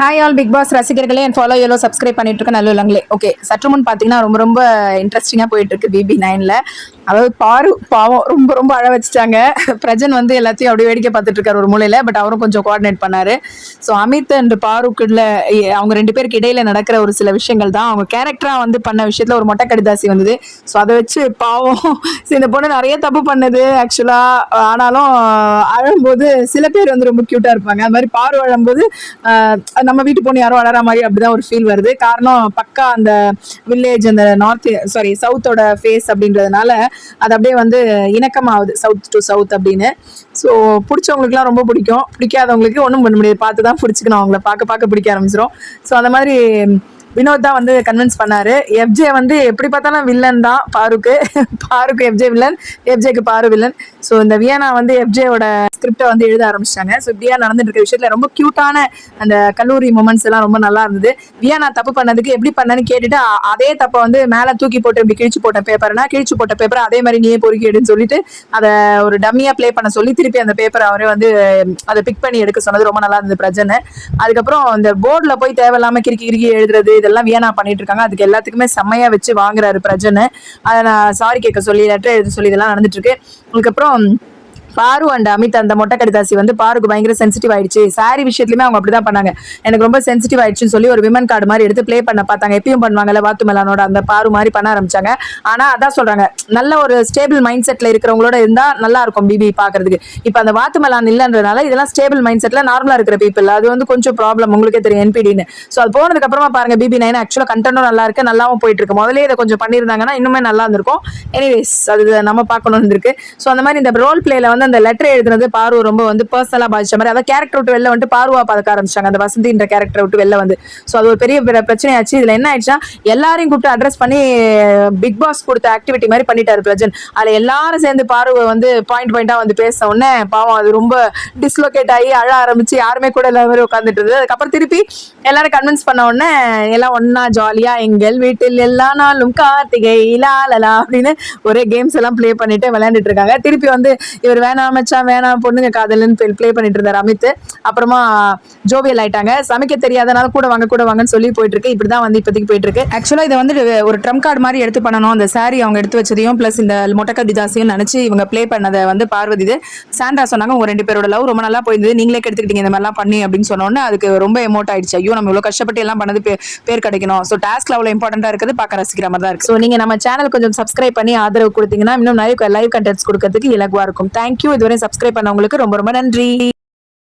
Hi all big pass ரசிகர்களே என் follow yellow subscribe பண்ணிட்டு இருக்க நல்லுள்ளங்களே ஓகே சற்று முன் பார்த்தீங்கன்னா ரொம்ப ரொம்ப இன்ட்ரெஸ்டிங்காக போயிட்டு இருக்கு பிபி நைனில் அதாவது பாரு பாவம் ரொம்ப ரொம்ப அழ வச்சுட்டாங்க. பிரஜன் வந்து எல்லாத்தையும் அப்படியே வேடிக்கை பார்த்துட்டு இருக்காரு ஒரு மூலையில் பட் அவரும் கொஞ்சம் கோஆர்டினேட் பண்ணாரு. ஸோ அமித் அண்ட் பாருக்குள்ள அவங்க ரெண்டு பேருக்கு இடையில நடக்கிற ஒரு சில விஷயங்கள் தான். அவங்க கேரக்டரா வந்து பண்ண விஷயத்தில் ஒரு மொட்டை கடிதாசி வந்தது. ஸோ அதை வச்சு பாவம் இந்த பொண்ணு நிறைய தப்பு பண்ணது ஆக்சுவலாக ஆனாலும் அழும்போது சில பேர் வந்து ரொம்ப க்யூட்டாக இருப்பாங்க. அது மாதிரி பாரு அழும்போது நம்ம வீட்டு பொண்ணு யாரோ வளர மாதிரி அப்படிதான் ஒரு ஃபீல் வருது. காரணம் பக்கா அந்த வில்லேஜ் அந்த நார்த் சாரி சவுத்தோட ஃபேஸ் அப்படின்றதுனால அது அப்படியே வந்து இணக்கமாகுது சவுத் டு சவுத் அப்படின்னு. ஸோ பிடிச்சவங்களுக்குலாம் ரொம்ப பிடிக்கும். பிடிக்காதவங்களுக்கு ஒன்றும் பண்ண முடியாது. பார்த்து தான் பிடிச்சிக்கணும். அவங்கள பார்க்க பார்க்க பிடிக்க ஆரம்பிச்சிடும் ஸோ அந்த மாதிரி வினோத் தான் வந்து கன்வின்ஸ் பண்ணாரு. எஃப்ஜே வந்து எப்படி பார்த்தாலும் வில்லன் தான் பாருக்கு. பாருக்கு எஃப்ஜே வில்லன் எஃப்ஜேக்கு பாரு வில்லன் ஸோ இந்த வியனா வந்து எஃப்ஜேயோட ஸ்கிரிப்டை வந்து எழுத ஆரம்பிச்சிட்டாங்க. ஸோ இப்படியா நடந்துட்டு இருக்க விஷயத்துல ரொம்ப க்யூட்டான அந்த கல்லூரி மூமெண்ட்ஸ் எல்லாம் ரொம்ப நல்லா இருந்தது. வியனா தப்பு பண்ணதுக்கு எப்படி பண்ணேன்னு கேட்டுட்டு அதே தப்பை வந்து மேலே தூக்கி போட்டு இப்படி கிழிச்சு போட்ட பேப்பர்னா கிழிச்சு போட்ட பேப்பர் அதே மாதிரி நீயே பொறுக்கிடுன்னு சொல்லிட்டு அதை ஒரு டம்மியா ப்ளே பண்ண சொல்லி திருப்பி அந்த பேப்பரை அவரே வந்து அதை பிக் பண்ணி எடுக்க சொன்னது ரொம்ப நல்லா இருந்தது பிரஜனை. அதுக்கப்புறம் அந்த போர்டில் போய் தேவையில்லாம கிறுக்கி கிறுக்கி எழுதுறது இதெல்லாம் வியனா பண்ணிட்டு இருக்காங்க அதுக்கு எல்லாத்துக்குமே செம்மையா வச்சு வாங்குறாரு பிரஜனை அதை நான் சாரி கேட்க சொல்லி லெட்டர் எழுத சொல்லி இதெல்லாம் நடந்துட்டு இருக்கு அதுக்கப்புறம் பாரு அண்ட் அமித் அந்த மொட்டை கடிதாசி வந்து பாருக்கு பயங்கர சென்சிட்டிவ் ஆயிடுச்சு. சாரி விஷயத்துலயுமே அவங்க அப்படிதான் பண்ணாங்க. எனக்கு ரொம்ப சென்சிட்டிவ் ஆயிடுச்சுன்னு சொல்லி ஒரு விமன் கார்டு மாதிரி எடுத்து ப்ளே பண்ண பார்த்தாங்க. எப்பயும் பண்ணுவாங்கல்ல வாத்து மெலானோட அந்த பாரு மாதிரி பண்ண ஆரம்பிச்சாங்க. ஆனா அதான் சொல்றாங்க நல்ல ஒரு ஸ்டேபிள் மைண்ட் செட்ல இருக்கிறவங்களோட இருந்தா நல்லா இருக்கும் பிபி பாக்குறதுக்கு இப்ப அந்த வாத்து மெலான் இல்லைன்றதுனால இதெல்லாம் ஸ்டேபிள் மைண்ட் செட்ல நார்மலா இருக்கிற பீப்பிள் அது வந்து கொஞ்சம் ப்ராப்ளம் உங்களுக்கே தெரியும் என்பிடின்னு ஸோ அது போனதுக்கு அப்புறமா பாருங்க பிபி நைன் ஆக்சுவலா கண்டென்ட்டும் நல்லா இருக்கு நல்லாவும் போயிட்டு இருக்கு. முதல்ல இதை கொஞ்சம் பண்ணியிருந்தாங்கன்னா இன்னுமே நல்லா இருந்திருக்கும். எனிவேஸ் அது நம்ம பார்க்கணும் இருக்கு ஸோ அந்த மாதிரி இந்த ரோல் பிளேல வந்து அந்த லெட்டர் எழுதுனது பார்வை ரொம்ப வந்து பர்சனலா பாதிச்ச மாதிரி. அதாவது கேரக்டர் விட்டு வெளில வந்துட்டு பார்வா பார்க்க ஆரம்பிச்சாங்க. அந்த வசந்தின்ற கேரக்டர் விட்டு வெளில வந்து. ஸோ அது ஒரு பெரிய பிர- பிரச்சனையாச்சு. இதுல என்ன ஆயிடுச்சுன்னா எல்லாரையும் கூப்பிட்டு அட்ரஸ் பண்ணி பிக் பாஸ் கொடுத்த ஆக்டிவிட்டி மாதிரி பண்ணிட்டாரு பிரஜன். அதுல எல்லாரும் சேர்ந்து பார்வை வந்து பாயிண்ட் பாயிண்டா வந்து பேச உடனே பாவம் அது ரொம்ப டிஸ்லோகேட் ஆகி அழ ஆரம்பிச்சு யாருமே கூட இல்லாத மாதிரி உட்காந்துட்டு இருந்தது. அதுக்கப்புறம் திருப்பி எல்லாரும் கன்வின்ஸ் பண்ண உடனே எல்லாம் ஒன்னா ஜாலியா எங்கள் வீட்டில் எல்லா நாளும் கார்த்திகை லாலலா அப்படின்னு ஒரே கேம்ஸ் எல்லாம் ப்ளே பண்ணிட்டு விளையாண்டுட்டு இருக்காங்க. திருப்பி வந்து இவர் வேணாம் மச்சான் வேணாம் பொண்ணுங்க காதல்னு ப்ளே பண்ணிட்டு இருந்தார் அமித் அப்புறமா ஜோவியல் ஆயிட்டாங்க. சமைக்க தெரியாதனால கூட வாங்க கூட வாங்கன்னு சொல்லி போயிட்டு இருக்கு இப்படிதான் வந்து இப்போதைக்கு போயிட்டு இருக்கு ஆக்சுவலா இதை வந்து ஒரு ட்ரம் கார்டு மாதிரி எடுத்து பண்ணணும். அந்த saree அவங்க எடுத்து வச்சதையும் ப்ளஸ் இந்த மொட்டக்கடி தாசியும் நினைச்சு இவங்க ப்ளே பண்ணதை வந்து பார்வதி இது. சாண்டா சொன்னாங்க உங்க ரெண்டு பேரோட லவ் ரொம்ப நல்லா போயிருந்தது. நீங்களே கெடுத்துக்கிட்டீங்க இந்த மாதிரிலாம் பண்ணி அப்படின்னு சொன்ன உடனே அதுக்கு ரொம்ப எமோட் ஆயிடுச்சு. ஐயோ நம்ம இவ்வளவு கஷ்டப்பட்டு எல்லாம் பண்ணது பேர் கிடைக்கணும். ஸோ டாஸ்க்ல அவ்வளவு இம்பார்ட்டண்டா இருக்குது. பார்க்க ரசிக்கிற மாதிரி தான் இருக்கு. ஸோ நீங்க நம்ம சேனல் கொஞ்சம் சப்ஸ்கிரைப் பண்ணி ஆதரவு கொடுத்தீங்கன்னா இன்னும் நிறைய லைவ் கண்டென்ட்ஸ் கொடுக்கறதுக்கு இலகுவா இருக்கும். தேங்க்யூ இதுவரை சப்ஸ்கிரைப் பண்ணவங்களுக்கு ரொம்ப ரொம்ப நன்றி.